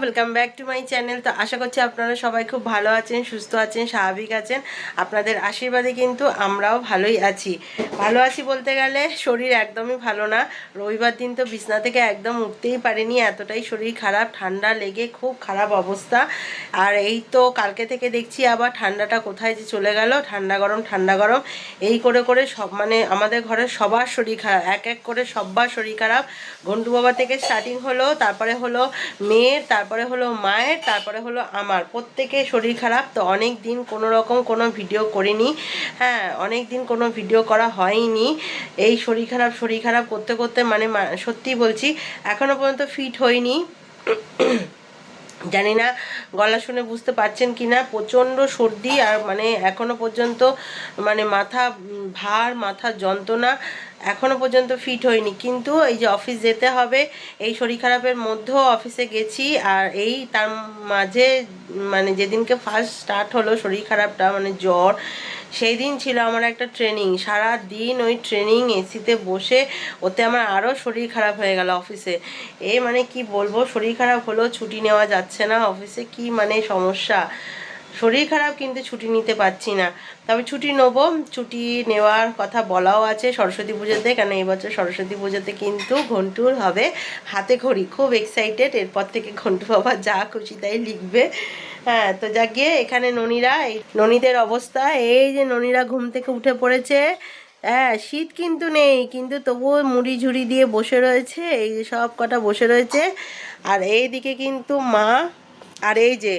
Welcome back to my channel তো আশা করছি আপনারা সবাই খুব ভালো আছেন, সুস্থ আছেন, স্বাভাবিক আছেন। আপনাদের আশীর্বাদে কিন্তু আমরাও ভালোই আছি। ভালো আছি বলতে গেলে শরীর একদমই ভালো না। রবিবার দিন তো বিছনা থেকে একদম উঠতেই পারিনি, এতটাই শরীর খারাপ, ঠান্ডা লেগে খুব খারাপ অবস্থা। আর এই তো কালকে থেকে দেখছি আবার ঠান্ডাটা কোথায় যে চলে গেল, ঠান্ডা গরম ঠান্ডা গরম। এই করে করে সব মানে আমাদের ঘরের সবার শরীর খারাপ এক এক করে সবার শরীর খারাপ। ঘন্টু বাবা থেকে স্টার্টিং হলো, তারপরে হলো মেয়ের তারপরে হলো মায়ের, তারপরে হলো আমার। প্রত্যেকে শরীর খারাপ, তো অনেক দিন কোনো রকম কোনো ভিডিও করিনি। হ্যাঁ অনেক দিন কোনো ভিডিও করা হয়নি। এই শরীর খারাপ শরীর খারাপ করতে করতে মানে সত্যি বলছি এখনও পর্যন্ত ফিট হইনি। জানি না গলা শুনে বুঝতে পারছেন কি না প্রচণ্ড সর্দি আর মানে এখনও পর্যন্ত মানে মাথা ভার, মাথা যন্ত্রণা এখনও পর্যন্ত ফিট হয়নি। কিন্তু এই যে অফিস যেতে হবে, এই শরীর খারাপের মধ্যেও অফিসে গেছি আর এই তার মাঝে মানে যেদিনকে ফার্স্ট স্টার্ট হলো শরীর খারাপটা মানে জ্বর সেই দিন ছিল আমার একটা ট্রেনিং সারা দিন ওই ট্রেনিং এসিতে বসে ওতে আমার আরও শরীর খারাপ হয়ে গেল অফিসে এ মানে কি বলব, শরীর খারাপ হলো ছুটি নেওয়া যাচ্ছে না। অফিসে কি মানে সমস্যা? শরীর খারাপ কিন্তু ছুটি নিতে পারছি না। তবে ছুটি নেব। ছুটি নেওয়ার কথা বলাও আছে সরস্বতী পুজোতে কেন এই বছর সরস্বতী পুজোতে কিন্তু ঘন্টুর হবে হাতে ঘড়ি। খুব এক্সাইটেড এরপর থেকে ঘন্টু বাবা যা খুশি তাই লিখবে। হ্যাঁ তো যা গিয়ে এখানে ননীরা, এই ননীদের অবস্থা। এই যে ননীরা ঘুম থেকে উঠে পড়েছে। হ্যাঁ শীত কিন্তু নেই, কিন্তু তবুও মুড়ি ঝুড়ি দিয়ে বসে রয়েছে, এই যে সব কটা বসে রয়েছে। আর এই দিকে কিন্তু মা, আর এই যে,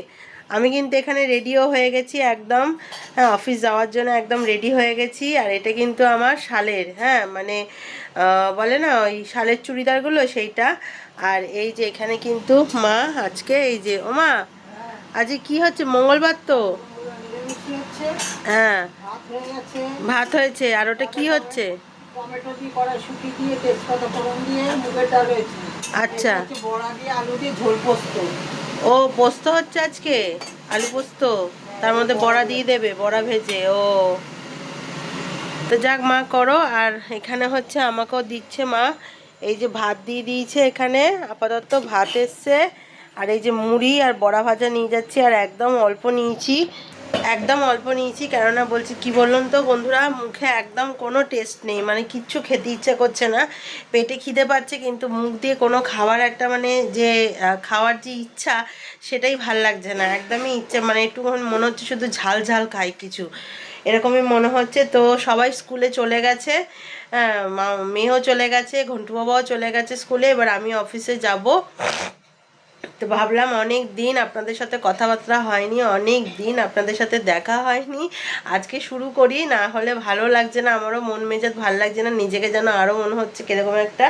আমি কিন্তু এখানে রেডিও হয়ে গেছি একদম। হ্যাঁ অফিস যাওয়ার জন্য একদম রেডি হয়ে গেছি। আর এটা কিন্তু আমার শালের হ্যাঁ মানে বলে না, ওই শালের চুড়িদারগুলো সেইটা। আর এই যে এখানে কিন্তু মা, আজকে এই যে ও মা আজকে কি হচ্ছে? মঙ্গলবার তো। হ্যাঁ। ভাত হয়ে হয়েছে। আর ওটা কি হচ্ছে? আচ্ছা। ও, পোস্ত হচ্ছে আজকে? আলু পোস্ত? তার মধ্যে বড়া দিয়ে দেবে, বড়া ভেজে, ও। তো যাক, মা করো। আর এখানে হচ্ছে আমাকেও দিচ্ছে মা। এই যে ভাত দিয়ে দিয়েছে এখানে। আপাতত ভাত এসছে। আর এই যে মুড়ি আর বড়া ভাজা নিয়ে যাচ্ছি আর একদম অল্প নিয়েছি, একদম অল্প নিয়েছি, কেননা বলছি, কি বললাম তো বন্ধুরা, মুখে একদম কোনো টেস্ট নেই মানে কিচ্ছু খেতে ইচ্ছে করছে না, পেটে খিদে পাচ্ছে, কিন্তু মুখ দিয়ে কোনো খাবার একটা মানে যে খাওয়ার যে ইচ্ছা, সেটাই ভালো লাগছে না, একদমই ইচ্ছে মানে একটু মনে হচ্ছে শুধু ঝাল ঝাল খাই কিছু, এরকমই মনে হচ্ছে, তো সবাই স্কুলে চলে গেছে মেয়েও চলে গেছে, ঘন্টু বাবাও চলে গেছে স্কুলে এবার আমি অফিসে যাব তো ভাবলাম অনেক দিন আপনাদের সাথে কথাবার্তা হয়নি, অনেক দিন আপনাদের সাথে দেখা হয়নি। আজকে শুরু করি, না হলে ভালো লাগছে না, আমারও মন মেজাজ ভালো লাগছে না, নিজেকে যেন আরও মনে হচ্ছে কীরকম একটা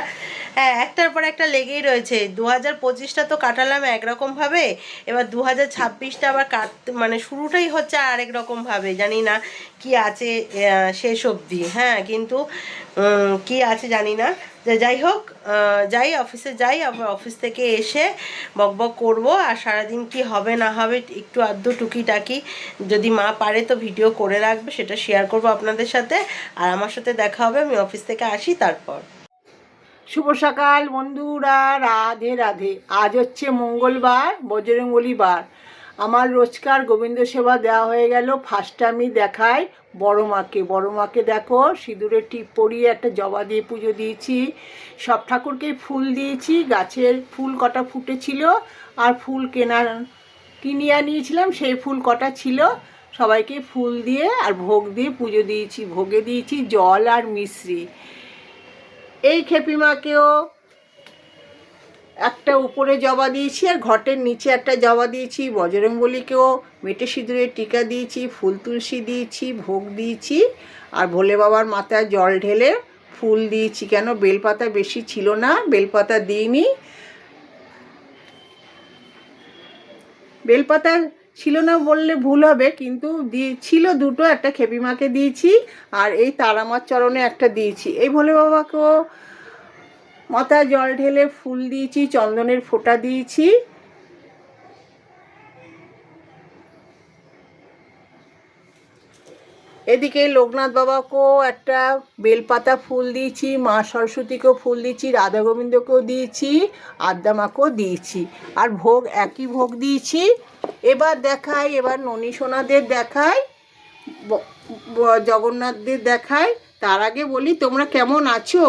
হ্যাঁ একটার পর একটা লেগেই রয়েছে। দু হাজার পঁচিশটা তো কাটালাম একরকমভাবে এবার দু হাজার ছাব্বিশটা আবার কাট মানে শুরুটাই হচ্ছে আরেক রকমভাবে জানি না কি আছে শেষ অবধি হ্যাঁ কিন্তু কি আছে জানি না। যাই হোক যাই অফিসে যাই আবার অফিস থেকে এসে বক বক করব, আর সারাদিন কি হবে না হবে একটু আধটু টুকিটাকি। যদি মা পারে তো ভিডিও করে রাখবে, সেটা শেয়ার করব আপনাদের সাথে। আর আমার সাথে দেখা হবে, আমি অফিস থেকে আসি তারপর। শুভ সকাল বন্ধুরা, রাধে রাধে। আজ হচ্ছে মঙ্গলবার বজরঙ্গলি বার আমার রোজকার গোবিন্দ সেবা দেওয়া হয়ে গেল। ফার্স্ট আমি দেখাই বড় মাকে। বড় মাকে দেখো সিঁদুরে টিপ পরিয়ে একটা জবা দিয়ে পুজো দিয়েছি। সব ঠাকুরকেই ফুল দিয়েছি। গাছের ফুল কটা ফুটেছিল আর ফুল কেনার কিনে আনিয়েছিলাম, সেই ফুল কটা ছিল। সবাইকে ফুল দিয়ে আর ভোগ দিয়ে পুজো দিয়েছি। ভোগে দিয়েছি জল আর মিশ্রি। এই খেপিমাকেও একটা উপরে জবা দিয়েছি আর ঘটের নিচে একটা জবা দিয়েছি বজরঙ্গলিকেও মেটে সিঁদুরের টিকা দিয়েছি, ফুল তুলসী দিয়েছি, ভোগ দিয়েছি আর ভোলে বাবার মাথায় জল ঢেলে ফুল দিয়েছি কেন? বেলপাতা বেশি ছিল না, বেলপাতা দিইনি। বেলপাতা ছিল না বললে ভুল হবে, কিন্তু ছিল দুটো, একটা খেপিমাকে দিয়েছি আর এই তারামার চরণে একটা দিয়েছি। এই ভোলে বাবাকেও মাথায় জল ঢেলে ফুল দিয়েছি, চন্দনের ফোঁটা দিয়েছি। এদিকে লোকনাথ বাবাকেও একটা বেলপাতা ফুল দিয়েছি, মা সরস্বতীকেও ফুল দিয়েছি, রাধা গোবিন্দকেও দিয়েছি, আদ্যা মাকেও দিয়েছি। আর ভোগ, একই ভোগ দিয়েছি। এবার দেখাই, এবার ননী সোনাদের দেখাই জগন্নাথদের দেখাই। তার আগে বলি, তোমরা কেমন আছো?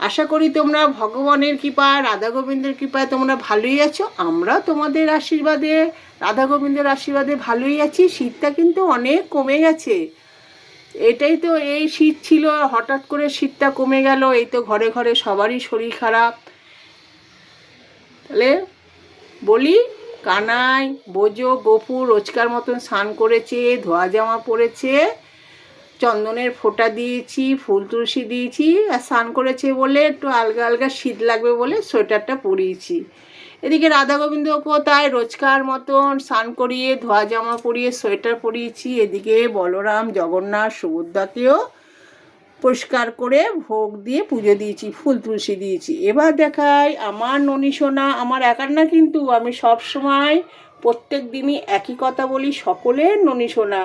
আশা করি তোমরা ভগবানের কৃপায়, রাধা গোবিন্দের কৃপায় তোমরা ভালোই আছো। আমরা তোমাদের আশীর্বাদে, রাধা গোবিন্দের আশীর্বাদে ভালোই আছি। শীতটা কিন্তু অনেক কমে গেছে। এটাই তো এই শীত ছিল, হঠাৎ করে শীতটা কমে গেল। এই তো ঘরে ঘরে সবারই শরীর খারাপ। তাহলে বলি কানাই বোজো গপু রোজকার মতন স্নান করেছে, ধোয়া জামা পরেছে। চন্দনের ফোঁটা দিয়েছি, ফুল তুলসী দিয়েছি, আর স্নান করেছে বলে একটু আলগা আলগা শীত লাগবে বলে সোয়েটারটা পরিয়েছি। এদিকে রাধা গোবিন্দকেও তাই রোজকার মতন স্নান করিয়ে ধোয়া জামা পরিয়ে সোয়েটার পরিয়েছি, এদিকে বলরাম, জগন্নাথ, সুভদ্রাকেও পরিষ্কার করে ভোগ দিয়ে পুজো দিয়েছি, ফুল তুলসী দিয়েছি। এবার দেখাই আমার ননী সোনা, আমার একার না কিন্তু, আমি সব সময় প্রত্যেক দিনই একই কথা বলি সকলের ননী সোনা।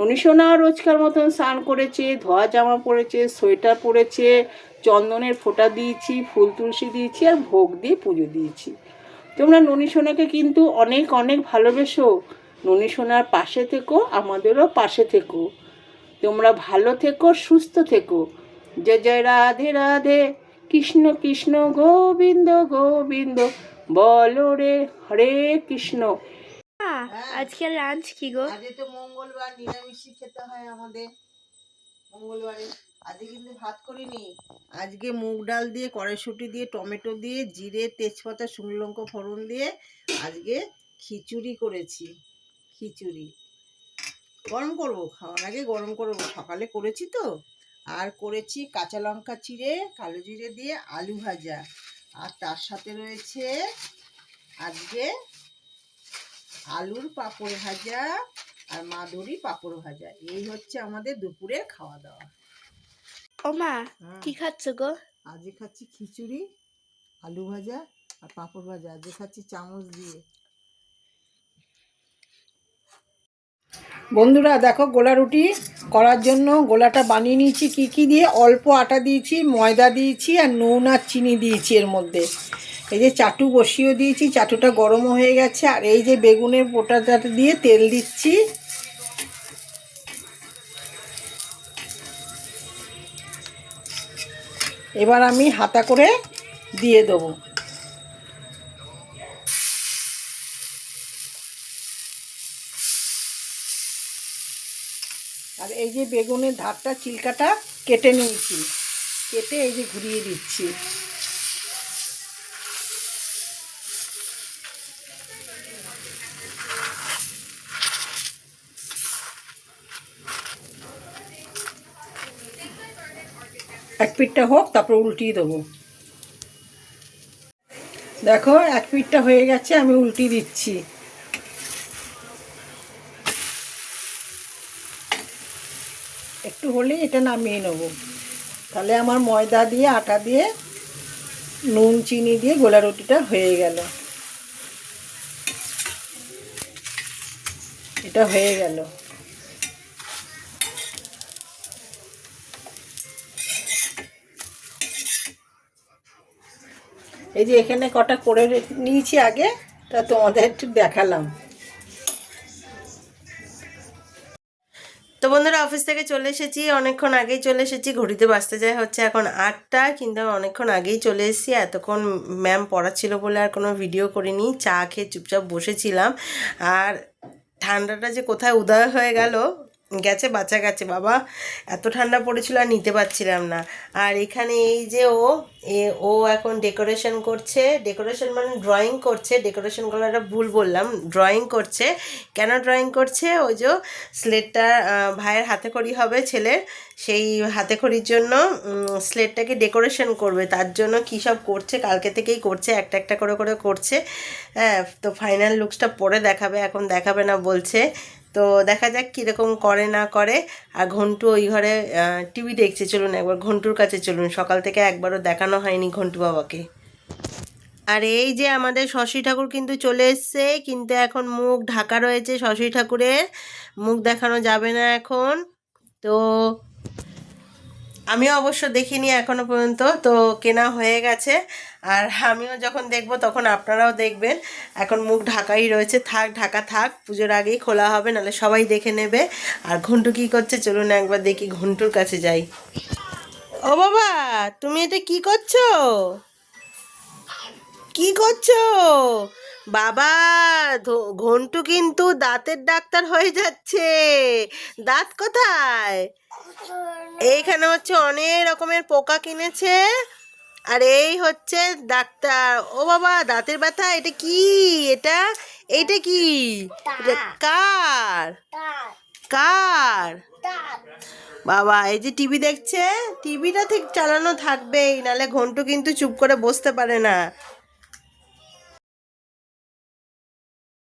ননী সোনা রোজকার মতন স্নান করেছে, ধোয়া জামা পরেছে, সোয়েটার পরেছে, চন্দনের ফোঁটা দিয়েছি, ফুল তুলসী দিয়েছি আর ভোগ দিয়ে পুজো দিয়েছি। তোমরা ননী সোনাকে কিন্তু অনেক অনেক ভালোবেসো। ননী সোনার পাশে থেকো, আমাদেরও পাশে থেকো। তোমরা ভালো থেকো, সুস্থ থেকো। জয় জয়, রাধে রাধে। কৃষ্ণ কৃষ্ণ, গোবিন্দ গোবিন্দ। বলো রে, হরে কৃষ্ণ। আজকে লাঞ্চ কি গো? আজকে তো মঙ্গলবার নিরামিষই খেতে হয় আমাদের। মঙ্গলবারে। আজকে কিন্তু ভাত করিনি। আজকে মুগ ডাল দিয়ে কড়াইশুঁটি দিয়ে টমেটো দিয়ে জিরে তেজপাতা শুকনো লঙ্কা ফোড়ন দিয়ে আজকে খিচুড়ি করেছি। খিচুড়ি। গরম করব খাওয়ার আগে গরম করব। সকালে করেছি তো। আর করেছি কাঁচা লঙ্কা চিড়ে কালো জিরে দিয়ে আলু ভাজা। আর তার সাথে রয়েছে আজকে আলুর পাঁপড় ভাজা আর মাদুরি পাঁপড় ভাজা। এই হচ্ছে আমাদের দুপুরের খাওয়া দাওয়া। ও মা হ্যাঁ। কি খাচ্ছ গো? আজকে খাচ্ছি খিচুড়ি আলু ভাজা আর পাঁপড় ভাজা। আজকে খাচ্ছি চামচ দিয়ে। বন্ধুরা দেখো গোলা রুটি করার জন্য গোলাটা বানিয়ে নিয়েছি। কি কি দিয়ে? অল্প আটা দিয়েছি ময়দা দিয়েছি আর নুন আর চিনি দিয়েছি এর মধ্যে। এই যে চাটু বসিয়ে দিয়েছি, চাটুটা গরম হয়ে গেছে, আর এই যে বেগুনের পোটাটা দিয়ে তেল দিচ্ছি। এবার আমি হাতা করে দিয়ে দেবো। আর এই যে বেগুনের ধারটা, চিলকাটা কেটে নিয়েছি, কেটে এই যে ঘুরিয়ে দিচ্ছি। এক পিঠটা হোক, তারপর উল্টিয়ে দেবো। দেখো, এক পিঠটা হয়ে গেছে, আমি উল্টিয়ে দিচ্ছি। একটু হলে এটা নামিয়ে নেব। তাহলে আমার ময়দা দিয়ে, আটা দিয়ে, নুন, চিনি দিয়ে গোলা রুটিটা হয়ে গেল। এটা হয়ে গেল। এই যে এখানে কটা করে নিয়েছি আগে, তা তোমাদের একটু দেখালাম। তো বন্ধুরা অফিস থেকে চলে এসেছি, অনেকক্ষণ আগেই চলে এসেছি, ঘড়িতে বাঁচতে যায় হচ্ছে এখন আটটা কিন্তু অনেকক্ষণ আগেই চলে এসেছি, এতক্ষণ ম্যাম পড়াচ্ছিল বলে আর কোনো ভিডিও করিনি, চা খেয়ে চুপচাপ বসেছিলাম। আর ঠান্ডাটা যে কোথায় উদয় হয়ে গেল গেছে, বাচ্চা গেছে, বাবা। এত ঠান্ডা পড়েছিল আর নিতে পারছিলাম না। আর এখানে এই যে ও, এ, ও এখন ডেকোরেশন করছে। ডেকোরেশন মানে ড্রয়িং করছে। ডেকোরেশন করাটা ভুল বললাম। ড্রয়িং করছে। কেন ড্রয়িং করছে? ওই যে স্লেটটা ভাইয়ের হাতে খড়ি হবে ছেলের। সেই হাতে খড়ির জন্য স্লেটটাকে ডেকোরেশন করবে। তার জন্য কী সব করছে? কালকে থেকেই করছে। একটা একটা করে করে করছে। হ্যাঁ তো ফাইনাল লুকসটা পরে দেখাবে। এখন দেখাবে না, বলছে। তো দেখা যাক কীরকম করে না করে। আর ঘন্টু ওই ঘরে টিভি দেখছে, চলুন একবার ঘন্টুর কাছে চলুন। সকাল থেকে একবারও দেখানো হয়নি ঘন্টু বাবাকে। আর এই যে আমাদের শশী ঠাকুর কিন্তু চলে এসছে, কিন্তু এখন মুখ ঢাকা রয়েছে শশী ঠাকুরের। মুখ দেখানো যাবে না এখন। তো আমিও অবশ্য দেখিনি এখনও পর্যন্ত, তো কেনা হয়ে গেছে। আর আমিও যখন দেখব তখন আপনারাও দেখবেন। এখন মুখ ঢাকাই রয়েছে। থাক, ঢাকা থাক, পুজোর আগেই খোলা হবে, নাহলে সবাই দেখে নেবে। আর ঘন্টু কি করছে? চলুন একবার দেখি, ঘন্টুর কাছে যাই। ও বাবা, তুমি এটা কি করছ? কি করছ? বাবা ঘন্টু কিন্তু দাঁতের ডাক্তার হয়ে যাচ্ছে। দাঁত কোথায়? এইখানে হচ্ছে অনেক রকমের পোকা কিনেছে। আর এই হচ্ছে ডাক্তার। ও বাবা দাঁতের ব্যথা? এটা কি? এটা এইটা কি? কার? কার? বাবা এই যে টিভি দেখছে টিভিটা ঠিক চালানো থাকবেই নালে ঘন্টু কিন্তু চুপ করে বসতে পারে না।